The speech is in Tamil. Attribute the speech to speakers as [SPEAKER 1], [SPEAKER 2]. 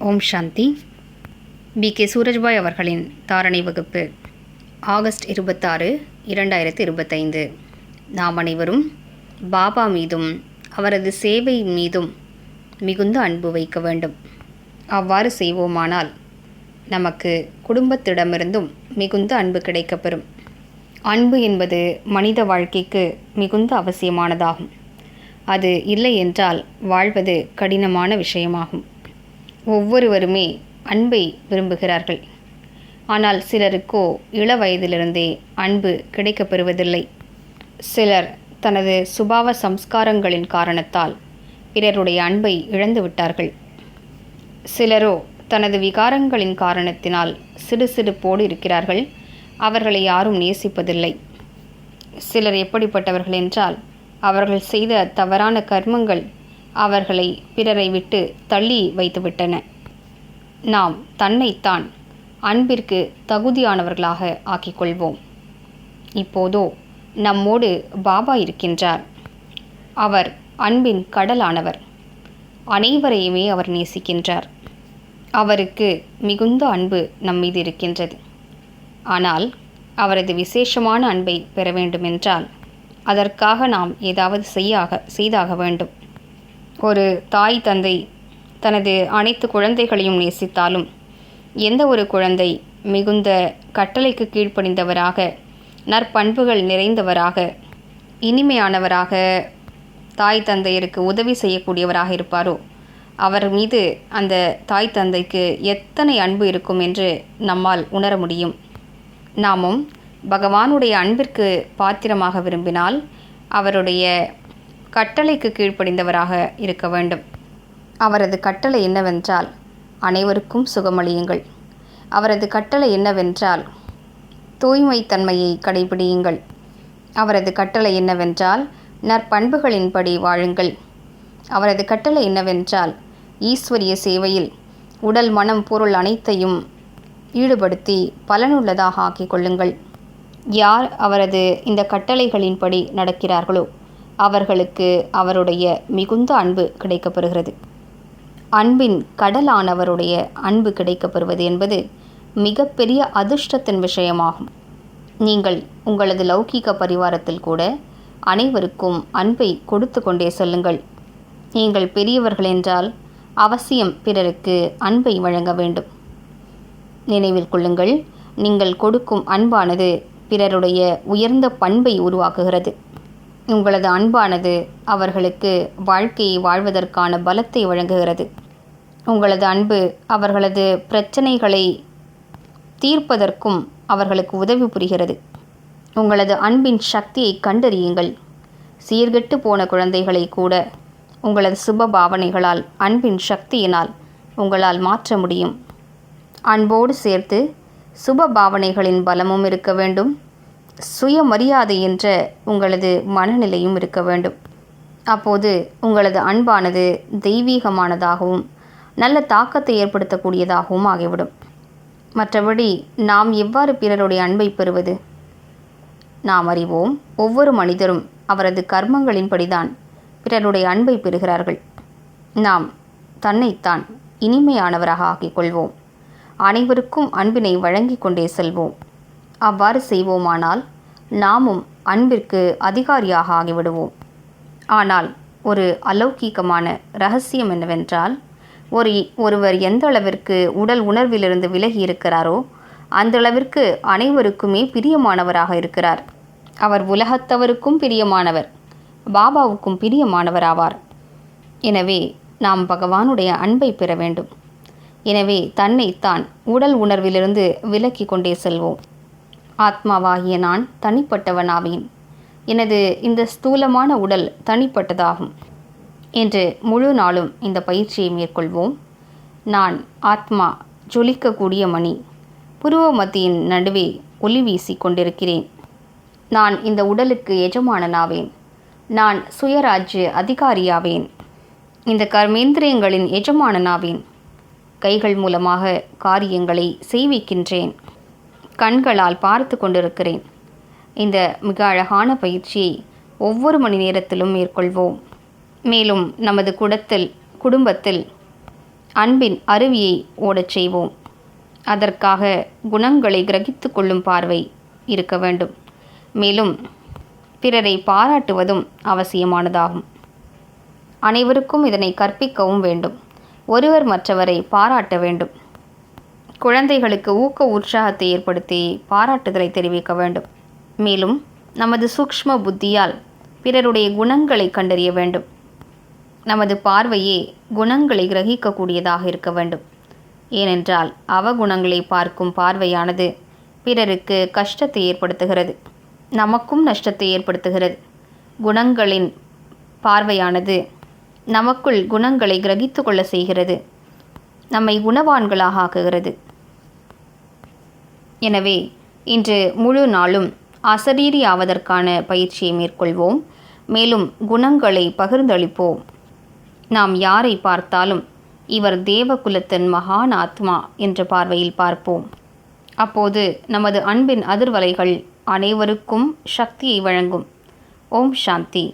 [SPEAKER 1] ஓம் சாந்தி. பி. கே. சூரஜ்பாய் அவர்களின் தாரணை வகுப்பு ஆகஸ்ட் இருபத்தாறு இரண்டாயிரத்தி இருபத்தைந்து. நாம் அனைவரும் பாபா மீதும் அவரது சேவை மீதும் மிகுந்த அன்பு வைக்க வேண்டும். அவ்வாறு செய்வோமானால் நமக்கு குடும்பத்திடமிருந்தும் மிகுந்த அன்பு கிடைக்கப்பெறும். அன்பு என்பது மனித வாழ்க்கைக்கு மிகுந்த அவசியமானதாகும். அது இல்லை என்றால் வாழ்வது கடினமான விஷயமாகும். ஒவ்வொருவருமே அன்பை விரும்புகிறார்கள். ஆனால் சிலருக்கோ இள வயதிலிருந்தே அன்பு கிடைக்கப்பெறுவதில்லை. சிலர் தனது சுபாவ சம்ஸ்காரங்களின் காரணத்தால் பிறருடைய அன்பை இழந்து விட்டார்கள். சிலரோ தனது விகாரங்களின் காரணத்தினால் சிறு சிறு போடு இருக்கிறார்கள். அவர்களை யாரும் நேசிப்பதில்லை. சிலர் எப்படிப்பட்டவர்கள் என்றால் அவர்கள் செய்த தவறான கர்மங்கள் அவர்களை பிறரை விட்டு தள்ளி வைத்துவிட்டன. நாம் தன்னைத்தான் அன்பிற்கு தகுதியானவர்களாக ஆக்கிக்கொள்வோம். இப்போதோ நம்மோடு பாபா இருக்கின்றார். அவர் அன்பின் கடலானவர். அனைவரையுமே அவர் நேசிக்கின்றார். அவருக்கு மிகுந்த அன்பு நம்மீது இருக்கின்றது. ஆனால் அவரது விசேஷமான அன்பை பெற வேண்டுமென்றால் அதற்காக நாம் ஏதாவது செய்யாக செய்தாக வேண்டும். ஒரு தாய் தந்தை தனது அனைத்து குழந்தைகளையும் நேசித்தாலும் எந்த ஒரு குழந்தை மிகுந்த கட்டளைக்கு கீழ்ப்படிந்தவராக நற்பண்புகள் நிறைந்தவராக இனிமையானவராக தாய் தந்தையருக்கு உதவி செய்யக்கூடியவராக இருப்பாரோ? அவர் மீது அந்த தாய் தந்தைக்கு எத்தனை அன்பு இருக்கும் என்று நம்மால் உணர முடியும். நாமும் பகவானுடைய அன்பிற்கு பாத்திரமாக விரும்பினால் அவருடைய கட்டளைக்கு கீழ்ப்படிந்தவராக இருக்க வேண்டும். அவரது கட்டளை என்னவென்றால் அனைவருக்கும் சுகமளியுங்கள். அவரது கட்டளை என்னவென்றால் தூய்மைத்தன்மையை கடைபிடியுங்கள். அவரது கட்டளை என்னவென்றால் நற்பண்புகளின்படி வாழுங்கள். அவரது கட்டளை என்னவென்றால் ஈஸ்வரிய சேவையில் உடல் மனம் பொருள் அனைத்தையும் ஈடுபடுத்தி பலனுள்ளதாக ஆக்கிக் கொள்ளுங்கள். யார் அவரது இந்த கட்டளைகளின்படி நடக்கிறார்களோ அவர்களுக்கு அவருடைய மிகுந்த அன்பு கிடைக்கப்பெறுகிறது. அன்பின் கடலானவருடைய அன்பு கிடைக்கப்பெறுவது என்பது மிகப்பெரிய அதிர்ஷ்டத்தின் விஷயமாகும். நீங்கள் உங்களது லௌகீக பரிவாரத்தில் கூட அனைவருக்கும் அன்பை கொடுத்து கொண்டே செல்லுங்கள். நீங்கள் பெரியவர்கள் என்றால் அவசியம் பிறருக்கு அன்பை வழங்க வேண்டும். நினைவில் கொள்ளுங்கள் நீங்கள் கொடுக்கும் அன்பானது பிறருடைய உயர்ந்த பண்பை உருவாக்குகிறது. உங்களது அன்பானது அவர்களுக்கு வாழ்க்கையை வாழ்வதற்கான பலத்தை வழங்குகிறது. உங்களது அன்பு அவர்களது பிரச்சனைகளை தீர்ப்பதற்கும் அவர்களுக்கு உதவி புரிகிறது. உங்களது அன்பின் சக்தியை கண்டறியுங்கள். சீர்கெட்டு போன குழந்தைகளை கூட உங்களது சுப பாவனைகளால் அன்பின் சக்தியினால் உங்களால் மாற்ற முடியும். அன்போடு சேர்த்து சுப பாவனைகளின் பலமும் இருக்க வேண்டும். சுயமரியாதை என்ற உங்களது மனநிலையும் இருக்க வேண்டும். அப்போது உங்களது அன்பானது தெய்வீகமானதாகவும் நல்ல தாக்கத்தை ஏற்படுத்தக்கூடியதாகவும் ஆகிவிடும். மற்றபடி நாம் எவ்வாறு பிறருடைய அன்பை பெறுவது? நாம் அறிவோம் ஒவ்வொரு மனிதரும் அவரது கர்மங்களின்படிதான் பிறருடைய அன்பை பெறுகிறார்கள். நாம் தன்னைத்தான் இனிமையானவராக ஆக்கிக் கொள்வோம். அனைவருக்கும் அன்பினை வழங்கிக் கொண்டே செல்வோம். அவ்வாறு செய்வோமானால் நாமும் அன்பிற்கு அதிகாரியாக ஆகிவிடுவோம். ஆனால் ஒரு அலௌகீகமான ரகசியம் என்னவென்றால் ஒரு ஒருவர் எந்த அளவிற்கு உடல் உணர்விலிருந்து விலகி இருக்கிறாரோ அந்த அளவிற்கு அனைவருக்குமே பிரியமானவராக இருக்கிறார். அவர் உலகத்தவருக்கும் பிரியமானவர் பாபாவுக்கும் பிரியமானவராவார். எனவே நாம் பகவானுடைய அன்பை பெற வேண்டும். எனவே தன்னைத்தான் உடல் உணர்விலிருந்து விலக்கி கொண்டே செல்வோம். ஆத்மாவாகிய நான் தனிப்பட்டவனாவேன். எனது இந்த ஸ்தூலமான உடல் தனிப்பட்டதாகும். என்று முழு நாளும் இந்த பயிற்சியை மேற்கொள்வோம். நான் ஆத்மா ஜொலிக்கக்கூடிய மணி. புருவ மத்தியின் நடுவே ஒளி வீசி கொண்டிருக்கிறேன். நான் இந்த உடலுக்கு எஜமானனாவேன். நான் சுயராஜ்ய அதிகாரியாவேன். இந்த கர்மேந்திரியங்களின் எஜமானனாவேன். கைகள் மூலமாக காரியங்களை செய்விக்கின்றேன். கண்களால் பார்த்து கொண்டிருக்கிறேன். இந்த மிக அழகான பயிற்சியை ஒவ்வொரு மணி நேரத்திலும் மேற்கொள்வோம். மேலும் நமது குடத்தில் குடும்பத்தில் அன்பின் அருவியை ஓடச் செய்வோம். அதற்காக குணங்களை கிரகித்து கொள்ளும் பார்வை இருக்க வேண்டும். மேலும் பிறரை பாராட்டுவதும் அவசியமானதாகும். அனைவருக்கும் இதனை கற்பிக்கவும் வேண்டும். ஒருவர் மற்றவரை பாராட்ட வேண்டும். குழந்தைகளுக்கு ஊக்க உற்சாகத்தை ஏற்படுத்தி பாராட்டுதலை தெரிவிக்க வேண்டும். மேலும் நமது சூக்ஷ்ம புத்தியால் பிறருடைய குணங்களை கண்டறிய வேண்டும். நமது பார்வையே குணங்களை கிரகிக்கக்கூடியதாக இருக்க வேண்டும். ஏனென்றால் அவகுணங்களை பார்க்கும் பார்வையானது பிறருக்கு கஷ்டத்தை ஏற்படுத்துகிறது. நமக்கும் நஷ்டத்தை ஏற்படுத்துகிறது. குணங்களின் பார்வையானது நமக்குள் குணங்களை கிரகித்து கொள்ள செய்கிறது. நம்மை குணவான்களாக ஆக்குகிறது. எனவே இன்று முழு நாளும் அசரீரியாவதற்கான பயிற்சியை மேற்கொள்வோம். மேலும் குணங்களை பகிர்ந்தளிப்போம். நாம் யாரை பார்த்தாலும் இவர் தேவகுலத்தின் மகான் ஆத்மா என்ற பார்வையில் பார்ப்போம். அப்போது நமது அன்பின் அதிர்வலைகள் அனைவருக்கும் சக்தியை வழங்கும். ஓம் சாந்தி.